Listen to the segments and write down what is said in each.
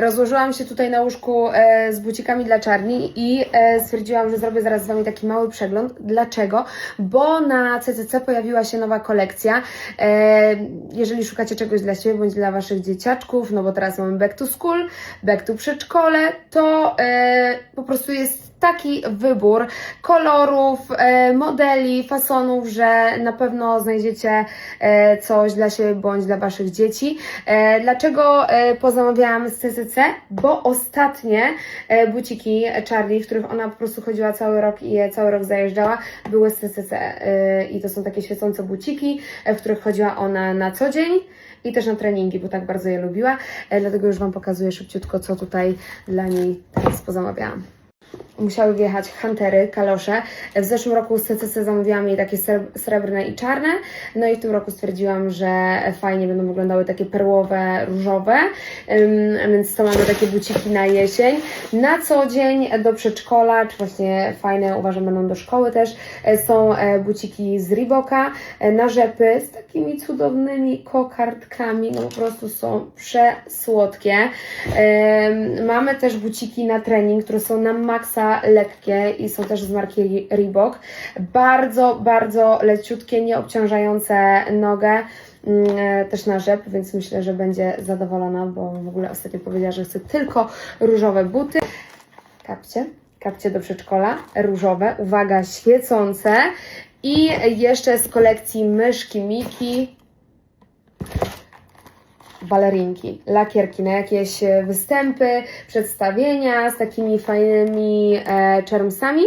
Rozłożyłam się tutaj na łóżku e, z bucikami dla czarni i e, stwierdziłam, że zrobię zaraz z Wami taki mały przegląd. Dlaczego? Bo na CCC pojawiła się nowa kolekcja. E, jeżeli szukacie czegoś dla siebie bądź dla Waszych dzieciaczków, no bo teraz mamy back to school, back to przedszkole, to e, po prostu jest taki wybór kolorów, e, modeli, fasonów, że na pewno znajdziecie e, coś dla siebie bądź dla Waszych dzieci. E, dlaczego e, pozamawiałam z CCC? Bo ostatnie e, buciki Charlie, w których ona po prostu chodziła cały rok i je cały rok zajeżdżała, były z CCC. E, I to są takie świecące buciki, e, w których chodziła ona na co dzień. I też na treningi, bo tak bardzo je lubiła. E, dlatego już Wam pokazuję szybciutko, co tutaj dla niej teraz pozamawiałam musiały wjechać huntery, kalosze. W zeszłym roku z CCC zamówiłam jej takie sre- srebrne i czarne, no i w tym roku stwierdziłam, że fajnie będą wyglądały takie perłowe, różowe, więc to mamy takie buciki na jesień. Na co dzień do przedszkola, czy właśnie fajne uważam będą do szkoły też, e, są e, buciki z Reeboka e, na rzepy z takimi cudownymi kokardkami, no po prostu są przesłodkie. Mamy też buciki na trening, które są na maksa lekkie i są też z marki Reebok. Bardzo, bardzo leciutkie, nie obciążające nogę. mm, e, Też na rzep, więc myślę, że będzie zadowolona, bo w ogóle ostatnio powiedziała, że chce tylko różowe buty. Kapcie, kapcie do przedszkola, różowe, uwaga, świecące. I jeszcze z kolekcji myszki Miki balerinki, lakierki na jakieś e, występy, przedstawienia z takimi fajnymi e, czermsami,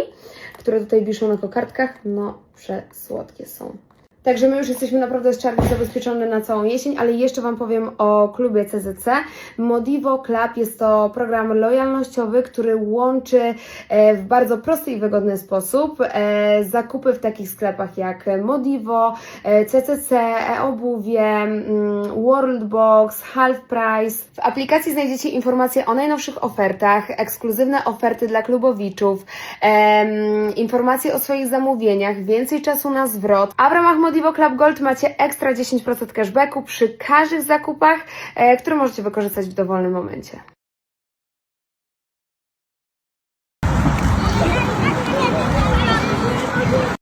które tutaj wiszą na kokardkach. No, przesłodkie są. Także my już jesteśmy naprawdę z Charlie zabezpieczone na całą jesień, ale jeszcze Wam powiem o klubie CZC. Modivo Club jest to program lojalnościowy, który łączy e, w bardzo prosty i wygodny sposób e, zakupy w takich sklepach jak Modivo, e, CCC, e-obuwie, mm, Worldbox, Half Price. W aplikacji znajdziecie informacje o najnowszych ofertach, ekskluzywne oferty dla klubowiczów, informacje o swoich zamówieniach, więcej czasu na zwrot. A w ramach Modivo Club Gold macie ekstra 10% cashbacku przy każdych zakupach, e, które możecie wykorzystać w dowolnym momencie.